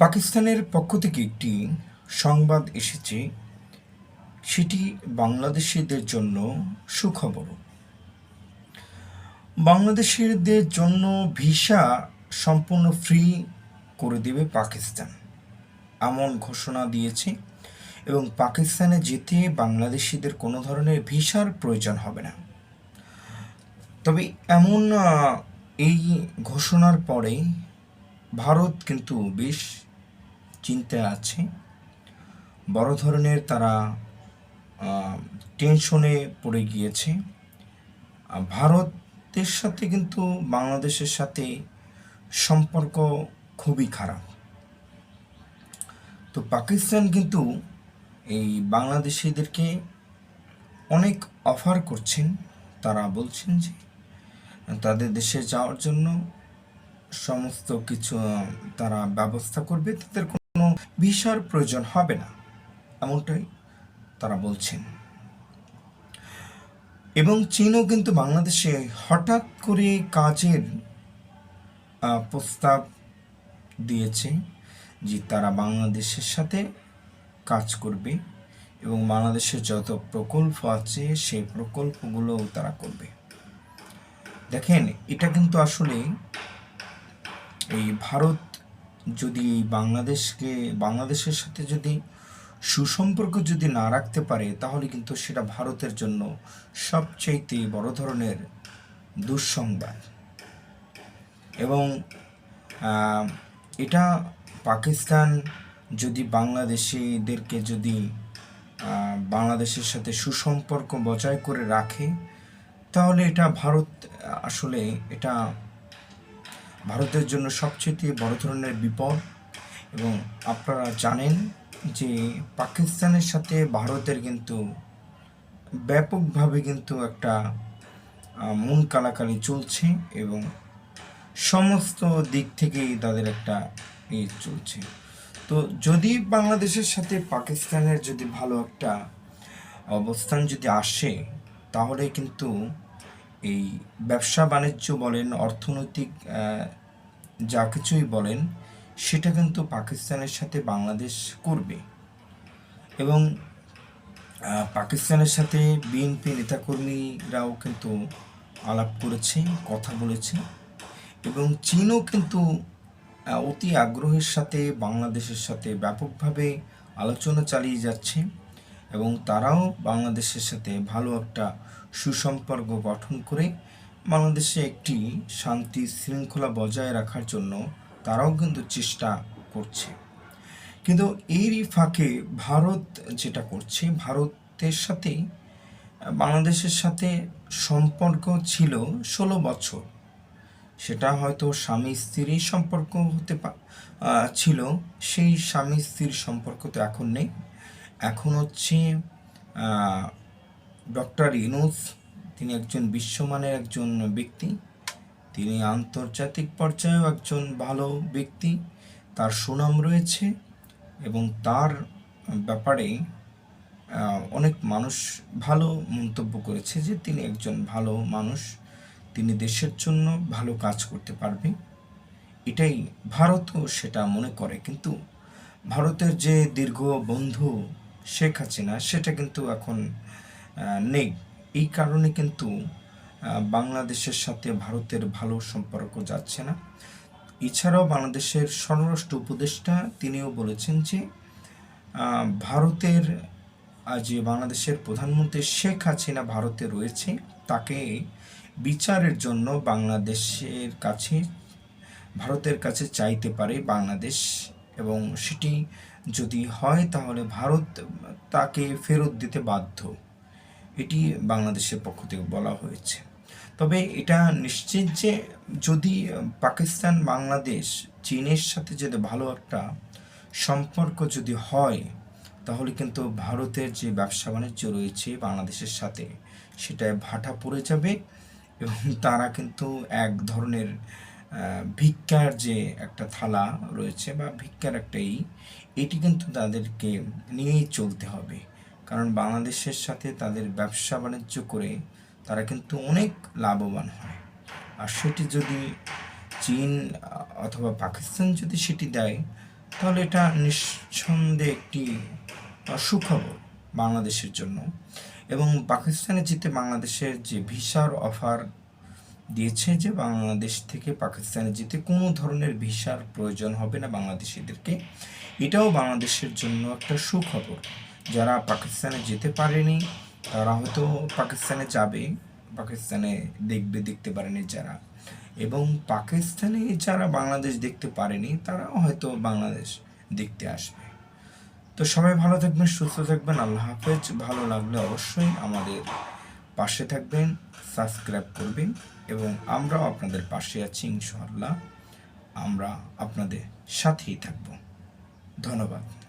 পাকিস্তানের পক্ষ থেকে একটি সংবাদ এসেছে। সেটি বাংলাদেশিদের জন্য সুখবর। বাংলাদেশিদের জন্য ভিসা সম্পূর্ণ ফ্রি করে দেবে পাকিস্তান। এমন ঘোষণা দিয়েছে এবং পাকিস্তানে যেতে বাংলাদেশিদের কোনো ধরনের ভিসার প্রয়োজন হবে না। তবে এমন এই ঘোষণার পরে ভারত কিন্তু বেশ চিন্তায় আছে। বড় ধরনের তারা টেনশনে পড়ে গিয়েছে। ভারতের সাথে কিন্তু বাংলাদেশের সাথে সম্পর্ক খুবই খারাপ। তো পাকিস্তান কিন্তু এই বাংলাদেশিদেরকে অনেক অফার করছেন। তারা বলছেন যে, তাদের দেশে যাওয়ার জন্য সমস্ত কিছু তারা ব্যবস্থা করবে। তাদের ভিসার প্রয়োজন হবে না। এমনটাই তারা বলছেন। এবং চীনও কিন্তু বাংলাদেশে হঠাৎ করে কাজের প্রস্তাব দিয়েছে যে তারা বাংলাদেশের সাথে কাজ করবে এবং বাংলাদেশের যত প্রকল্প আছে সেই প্রকল্পগুলোও তারা করবে। দেখেন, এটা কিন্তু আসলে এই ভারত যদি বাংলাদেশকে, বাংলাদেশের সাথে যদি সুসম্পর্ক যদি না রাখতে পারে, তাহলে কিন্তু সেটা ভারতের জন্য সবচাইতে বড় ধরনের দুঃসংবাদ। এবং এটা পাকিস্তান যদি বাংলাদেশিদেরকে যদি বাংলাদেশের সাথে সুসম্পর্ক বজায় করে রাখে, তাহলে এটা ভারত আসলে এটা ভারতের জন্য সবচেয়ে বড় ধরনের বিপদ এবং আপনারা জানেন যে পাকিস্তানের সাথে ভারতের কিন্তু ব্যাপকভাবে কিন্তু একটা মন কালাকালি চলছে এবং সমস্ত দিক থেকেই তাদের একটা ই চলছে। তো যদি বাংলাদেশের সাথে পাকিস্তানের যদি ভালো একটা অবস্থান যদি আসে, তাহলে কিন্তু এই ব্যবসা বাণিজ্য বলেন, অর্থনৈতিক যা কিছুই বলেন, সেটা কিন্তু পাকিস্তানের সাথে বাংলাদেশ করবে। এবং পাকিস্তানের সাথে বিএনপি নেতাকর্মীরাও কিন্তু আলাপ করেছে, কথা বলেছে। এবং চীনও কিন্তু অতি আগ্রহের সাথে, বাংলাদেশের সাথে ব্যাপকভাবে আলোচনা চালিয়ে যাচ্ছে। এবং তারাও বাংলাদেশের সাথে ভালো একটা সুসম্পর্ক গঠন করে বাংলাদেশে একটি শান্তি শৃঙ্খলা বজায় রাখার জন্য তারাও কিন্তু চেষ্টা করছে। কিন্তু এরই ফাঁকে ভারত যেটা করছে, ভারতের সাথে, বাংলাদেশের সাথে সম্পর্ক ছিল ষোলো বছর। সেটা হয়তো স্বামী স্ত্রীর সম্পর্ক হতে ছিল, সেই স্বামী স্ত্রীর সম্পর্ক তো এখন নেই। এখন হচ্ছে ডক্টর ইনুস, তিনি একজন বিশ্বমানের একজন ব্যক্তি। তিনি আন্তর্জাতিক পর্যায়েও একজন ভালো ব্যক্তি। তার সুনাম রয়েছে এবং তার ব্যাপারে অনেক মানুষ ভালো মন্তব্য করেছে যে তিনি একজন ভালো মানুষ। তিনি দেশের জন্য ভালো কাজ করতে পারবে। এটাই ভারতও সেটা মনে করে। কিন্তু ভারতের যে দীর্ঘ বন্ধু শেখ হাসিনা, সেটা কিন্তু এখন নেই। এই কারণে কিন্তু বাংলাদেশের সাথে ভারতের ভালো সম্পর্ক যাচ্ছে না। এছাড়াও বাংলাদেশের স্বরাষ্ট্র উপদেষ্টা তিনিও বলেছেন যে ভারতের যে বাংলাদেশের প্রধানমন্ত্রী শেখ হাসিনা ভারতে রয়েছে, তাকে বিচারের জন্য বাংলাদেশের কাছে, ভারতের কাছে চাইতে পারে বাংলাদেশ। এবং সেটি যদি হয়, তাহলে ভারত তাকে ফেরত দিতে বাধ্য। এটি বাংলাদেশের পক্ষ থেকে বলা হয়েছে। তবে এটা নিশ্চিত যে যদি পাকিস্তান, বাংলাদেশ, চীনের সাথে যদি ভালো একটা সম্পর্ক যদি হয়, তাহলে কিন্তু ভারতের যে ব্যবসা বাণিজ্য রয়েছে বাংলাদেশের সাথে, সেটায় ভাটা পড়ে যাবে এবং তারা কিন্তু এক ধরনের ভিক্ষার যে একটা থালা রয়েছে বা ভিক্ষার একটা ই, এটি কিন্তু তাদেরকে নিয়েই চলতে হবে। কারণ বাংলাদেশের সাথে তাদের ব্যবসা বাণিজ্য করে তারা কিন্তু অনেক লাভবান হয়। আর সেটি যদি চীন অথবা পাকিস্তান যদি সেটি দেয়, তাহলে এটা নিঃসন্দেহে একটি সুখবর বাংলাদেশের জন্য। এবং পাকিস্তানে যেতে বাংলাদেশের যে ভিসার অফার দিয়েছে যে বাংলাদেশ থেকে পাকিস্তানে যেতে কোনো ধরনের ভিসার প্রয়োজন হবে না বাংলাদেশিদেরকে, এটাও বাংলাদেশের জন্য একটা সুখবর। যারা পাকিস্তানে যেতে পারেনি, তারা হয়তো পাকিস্তানে যাবে, পাকিস্তানে দেখবে, দেখতে পারেনি যারা। এবং পাকিস্তানে যারা বাংলাদেশ দেখতে পারেনি, তারাও হয়তো বাংলাদেশ দেখতে আসবে। তো সবাই ভালো থাকবেন, সুস্থ থাকবেন, আল্লাহ হাফেজ। ভালো লাগলে অবশ্যই আমাদের পাশে থাকবেন, সাবস্ক্রাইব করবেন, এবং আমরাও আপনাদের পাশে আছি, ইনশাআল্লাহ। আমরা আপনাদের সাথেই থাকব। ধন্যবাদ।